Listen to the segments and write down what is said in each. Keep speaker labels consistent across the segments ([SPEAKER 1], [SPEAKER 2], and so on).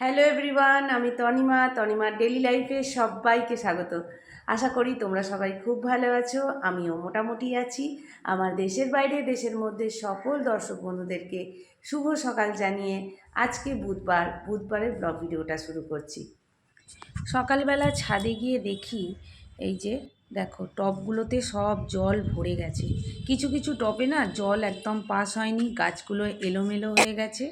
[SPEAKER 1] Hello everyone আমি Tanima, তনিমার daily লাইফে সবাইকে স্বাগত। আশা করি তোমরা সবাই খুব ভালো আছো, আমিও মোটামুটি আছি। আমার দেশের বাইরে, দেশের মধ্যে সকল দর্শক বন্ধুদেরকে শুভ সকাল জানিয়ে আজকে বুধবার, বুধবারের ব্লগ ভিডিওটা শুরু করছি। সকালবেলা ছাদে গিয়ে দেখি, এই যে দেখো টবগুলোতে সব জল ভরে গেছে। কিছু কিছু টবে না জল একদম পাস হয়নি, গাছগুলো এলোমেলো হয়ে গেছে।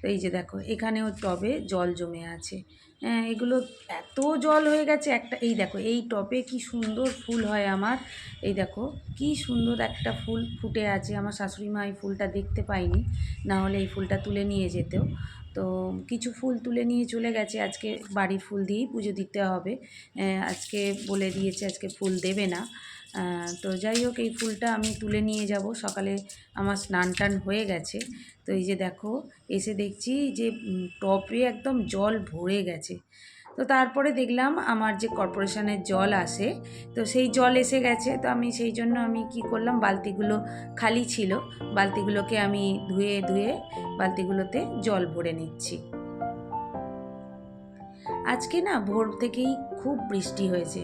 [SPEAKER 1] তো এই যে দেখো, এখানেও টবে জল জমে আছে। হ্যাঁ এগুলো এত জল হয়ে গেছে একটা, এই দেখো, এই টবে কি সুন্দর ফুল হয় আমার। এই দেখো, কি সুন্দর একটা ফুল ফুটে আছে। আমার শাশুড়ি মা এই ফুলটা দেখতে পাইনি না হলে এই ফুলটা তুলে নিয়ে যেতেও। তো কিছু ফুল তুলে নিয়ে চলে গেছে, আজকে বাড়ির ফুল দিয়েই পুজো দিতে হবে। আজকে বলে দিয়েছে, আজকে ফুল দেবে না। তো যাই হোক, এই ফুলটা আমি তুলে নিয়ে যাব। সকালে আমার স্নান টান হয়ে গেছে। তো এই যে দেখো, এসে দেখছি যে টবে একদম জল ভরে গেছে। তো তারপরে দেখলাম আমার যে কর্পোরেশনের জল আসে, তো সেই জল এসে গেছে। তো আমি সেই জন্য আমি কি করলাম, বালতিগুলো খালি ছিল। বালতিগুলোকে আমি ধুয়ে ধুয়ে বালতিগুলোতে জল ভরে নিচ্ছি। আজকে না ভোর থেকেই খুব বৃষ্টি হয়েছে।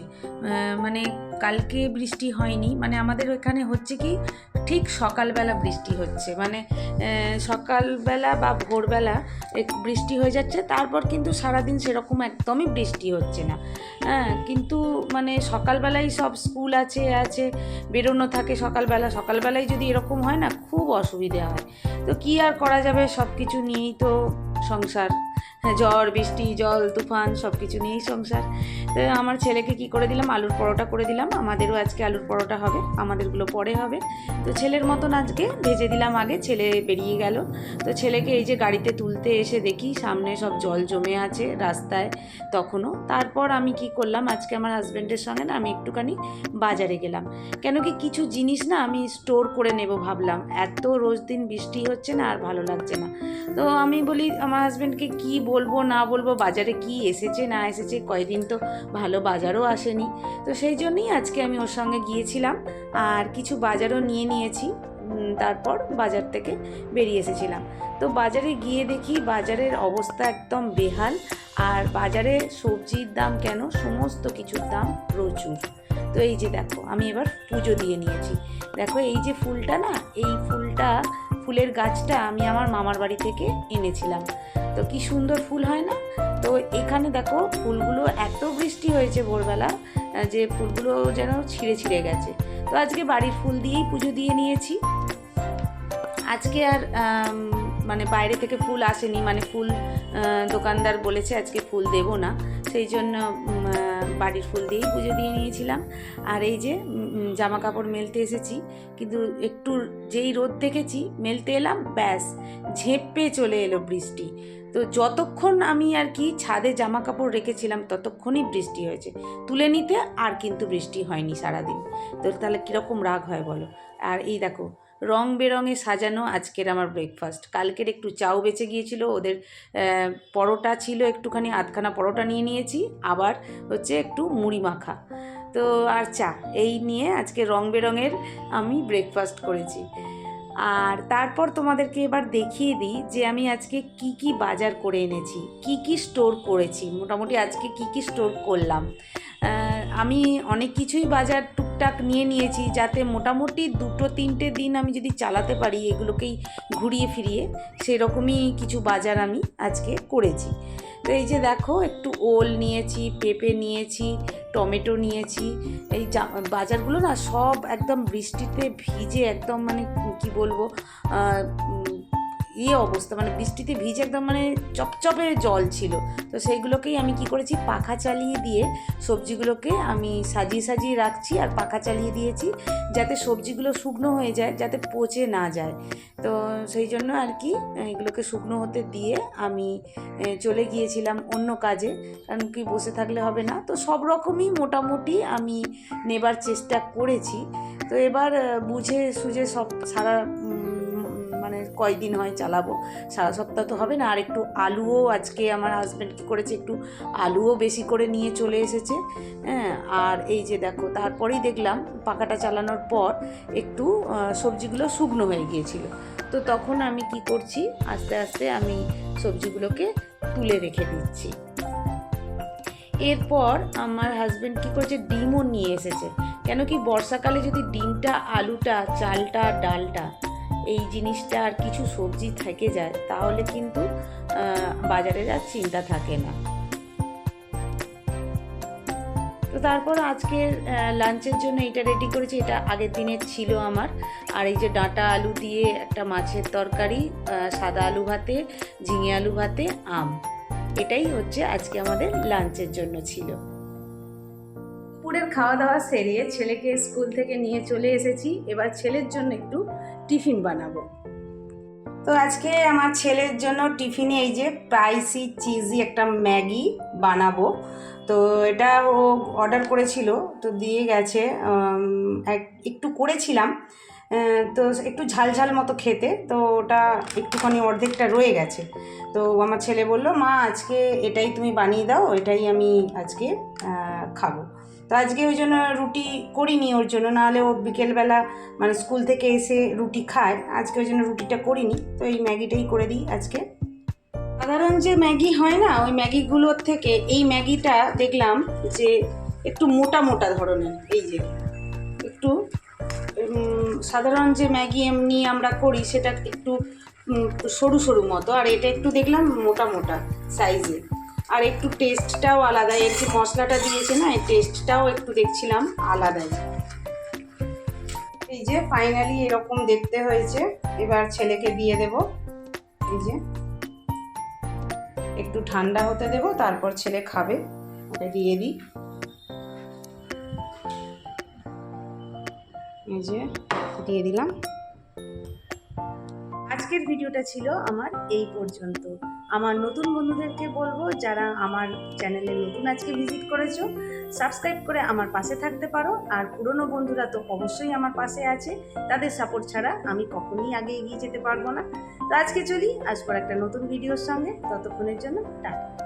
[SPEAKER 1] মানে কালকে বৃষ্টি হয়নি মানে আমাদের এখানে হচ্ছে কি ঠিক সকালবেলা বৃষ্টি হচ্ছে। মানে সকালবেলা বা ভোরবেলা বৃষ্টি হয়ে যাচ্ছে, তারপর কিন্তু সারাদিন সেরকম একদমই বৃষ্টি হচ্ছে না। হ্যাঁ কিন্তু মানে সকালবেলায় সব স্কুল আছে আছে, বেরোনো থাকে সকালবেলা। সকালবেলায় যদি এরকম হয় না, খুব অসুবিধে হয়। তো কী আর করা যাবে? সব কিছু নিয়েই তো সংসার। ঝড় বৃষ্টি, জল, তুফান সব কিছু নিয়েই সংসার। তো আমার ছেলেকে কি করে দিলাম? আলুর পরোটা করে দিলাম। আমাদেরও আজকে আলুর পরোটা হবে, আমাদেরগুলো পরে হবে। তো ছেলের মতন আজকে ভেজে দিলাম আগে, ছেলে বেরিয়ে গেল। তো ছেলেকে এই যে গাড়িতে তুলতে এসে দেখি সামনে সব জল জমে আছে রাস্তায় তখনও। তারপর আমি কি করলাম? আজকে আমার হাজব্যান্ডের সঙ্গে না আমি একটুখানি বাজারে গেলাম। কেন কি কিছু জিনিস না আমি স্টোর করে নেব ভাবলাম। এত রোজ দিন বৃষ্টি হচ্ছে না আর ভালো লাগছে না। তো আমি বলি, আমার হাজব্যান্ডকে কি বলব, না বলব, বাজারে কি এসেছে, না এসেছে, কয়দিন তো ভালো বাজারও আসেনি। তো সেই জন্যই আজকে আমি ওর সঙ্গে গিয়েছিলাম আর কিছু বাজারও নিয়ে নিয়েছি। তারপর বাজার থেকে বেরিয়ে এসেছিলাম। তো বাজারে গিয়ে দেখি বাজারের অবস্থা একদম বেহাল আর বাজারে সবজির দাম কেন, সমস্ত কিছুর দাম প্রচুর। তো এই যে দেখো, আমি এবার পুজো দিয়ে নিয়েছি। দেখো এই যে ফুলটা না, এই ফুলটা ফুলের গাছটা আমি আমার মামার বাড়ি থেকে এনেছিলাম। তো কি সুন্দর ফুল হয় না? তো এখানে দেখো ফুলগুলো এত বৃষ্টি হয়েছে ভোরবেলা যে ফুলগুলো যেন ছিঁড়ে ছিঁড়ে গেছে। তো আজকে বাড়ির ফুল দিয়েই পুজো দিয়ে নিয়েছি। আজকে আর মানে বাইরে থেকে ফুল আসেনি মানে ফুল দোকানদার বলেছে আজকে ফুল দেব না। সেই জন্য বাড়ির ফুল দিয়েই পুজো দিয়ে নিয়েছিলাম। আর এই যে জামা কাপড় মেলতে এসেছি, কিন্তু একটু যেই রোদ দেখেছি, মেলতে এলাম, ব্যাস, ঝেঁপে চলে এলো বৃষ্টি। তো যতক্ষণ আমি আর কি ছাদে জামা কাপড় রেখেছিলাম, ততক্ষণই বৃষ্টি হয়েছে। তুলে নিতে আর কিন্তু বৃষ্টি হয়নি সারাদিন। তো তাহলে কীরকম রাগ হয় বলো? আর এই দেখো রং বেরঙে সাজানো আজকের আমার ব্রেকফাস্ট কালকের একটু চাউ বেঁচে গিয়েছিল, ওদের পরোটা ছিল, একটুখানি আধখানা পরোটা নিয়ে নিয়েছি, আবার হচ্ছে একটু মুড়ি মাখা। তো আর চা, এই নিয়ে আজকে রং বেরঙের আমি ব্রেকফাস্ট করেছি। আর তারপর তোমাদেরকে এবার দেখিয়ে দিই যে আমি আজকে কি কি বাজার করে এনেছি, কি কি স্টোর করেছি, মোটামুটি আজকে কি কি স্টোর করলাম। আমি অনেক কিছুই বাজার টুকটাক নিয়ে নিয়েছি যাতে মোটামুটি দুটো তিনটে দিন আমি যদি চালাতে পারি এগুলোকেই ঘুরিয়ে ফিরিয়ে, সেরকমই কিছু বাজার আমি আজকে করেছি। তো এই যে দেখো, একটু ওল নিয়েছি, পেঁপে নিয়েছি, টমেটো নিয়েছি, এই বাজারগুলো না সব একদম বৃষ্টিতে ভিজে একদম মানে কি বলব ইয়ে অবস্থা মানে বৃষ্টিতে ভিজে একদম মানে চপচপে জল ছিল। তো সেইগুলোকেই আমি কি করেছি, পাখা চালিয়ে দিয়ে সবজিগুলোকে আমি সাজিয়ে সাজিয়ে রাখছি আর পাখা চালিয়ে দিয়েছি যাতে সবজিগুলো শুকনো হয়ে যায়, যাতে পচে না যায়। তো সেই জন্য আর কি, এগুলোকে শুকনো হতে দিয়ে আমি চলে গিয়েছিলাম অন্য কাজে। কারণ কি, বসে থাকলে হবে না। তো সব রকমই মোটামুটি আমি নেবার চেষ্টা করেছি। তো এবার বুঝে সুঝে সব সারা কয়দিন হয় চালাবো? সারা সপ্তাহ তো হবে না। আর একটু আলুও আজকে আমার হাজব্যান্ড কী করেছে, একটু আলুও বেশি করে নিয়ে চলে এসেছে। হ্যাঁ আর এই যে দেখো, তারপরেই দেখলাম পাখাটা চালানোর পর একটু সবজিগুলো শুকনো হয়ে গিয়েছিল। তো তখন আমি কি করছি, আস্তে আস্তে আমি সবজিগুলোকে তুলে রেখে দিচ্ছি। এরপর আমার হাজব্যান্ড কী করেছে, ডিমও নিয়ে এসেছে। কেন কি বর্ষাকালে যদি ডিমটা, আলুটা, চালটা, ডালটা এই জিনিসটা আর কিছু সবজি থেকে যায়, তাহলে কিন্তু বাজারের আর চিন্তা থাকে না। তো তারপর আজকের লাঞ্চের জন্য এটা রেডি করেছি, এটা আগের দিনের ছিল আমার। আর এই যে ডাঁটা আলু দিয়ে একটা মাছের তরকারি সাদা আলু ভাতে, ঝিঙে আলু ভাতে, আম। এটাই হচ্ছে আজকে আমাদের লাঞ্চের জন্য ছিল। দুপুরের খাওয়া দাওয়া সেরে ছেলেকে স্কুল থেকে নিয়ে চলে এসেছি। এবার ছেলের জন্য একটু টিফিন বানাবো। তো আজকে আমার ছেলের জন্য টিফিনে এই যে স্পাইসি, চিজি একটা ম্যাগি বানাবো। তো এটা ও অর্ডার করেছিল, তো দিয়ে গেছে এক- একটু করেছিলাম তো একটু ঝাল ঝাল মতো খেতে, তো ওটা একটুখানি অর্ধেকটা রয়ে গেছে। তো আমার ছেলে বলল, মা, আজকে এটাই তুমি বানিয়ে দাও, এটাই আমি আজকে খাব। তো আজকে ওই জন্য রুটি করিনি ওর জন্য, নাহলে ও বিকেলবেলা মানে স্কুল থেকে এসে রুটি খায়। আজকে ওই জন্য রুটিটা করিনি, তো এই ম্যাগিটাই করে দিই আজকে। সাধারণ যে ম্যাগি হয় না, ওই ম্যাগিগুলোর থেকে এই ম্যাগিটা দেখলাম যে একটু মোটা মোটা ধরনের, এই যে একটু সাধারণ যে ম্যাগি এমনি আমরা করি, সেটা একটু সরু সরু মতো, আর এটা একটু দেখলাম মোটা মোটা সাইজে আর একটু টেস্টটাও আলাদা এর যে মশলাটা দিয়েছে না, এই টেস্টটাও একটু দেখছিলাম আলাদাই। এই যে ফাইনালি এরকম দেখতে হয়েছে, এবার ছেলেকে দিয়ে দেব। এই যে। একটু ঠান্ডা হতে দেব, তারপর ছেলে খাবে এটা দিয়ে দিই। এই যে, দিয়ে দিলাম। আজকের ভিডিওটা ছিল আমার এই পর্যন্ত। আমার নতুন বন্ধুদেরকে বলব, যারা আমার চ্যানেলে নতুন আজকে ভিজিট করেছ, সাবস্ক্রাইব করে আমার পাশে থাকতে পারো। আর পুরনো বন্ধুরা তো অবশ্যই আমার পাশে আছে, তাদের সাপোর্ট ছাড়া আমি কখনোই আগে এগিয়ে যেতে পারব না। তো আজকে চলি, আজ পর একটা নতুন ভিডিওর সঙ্গে, ততক্ষণের জন্য টাটা।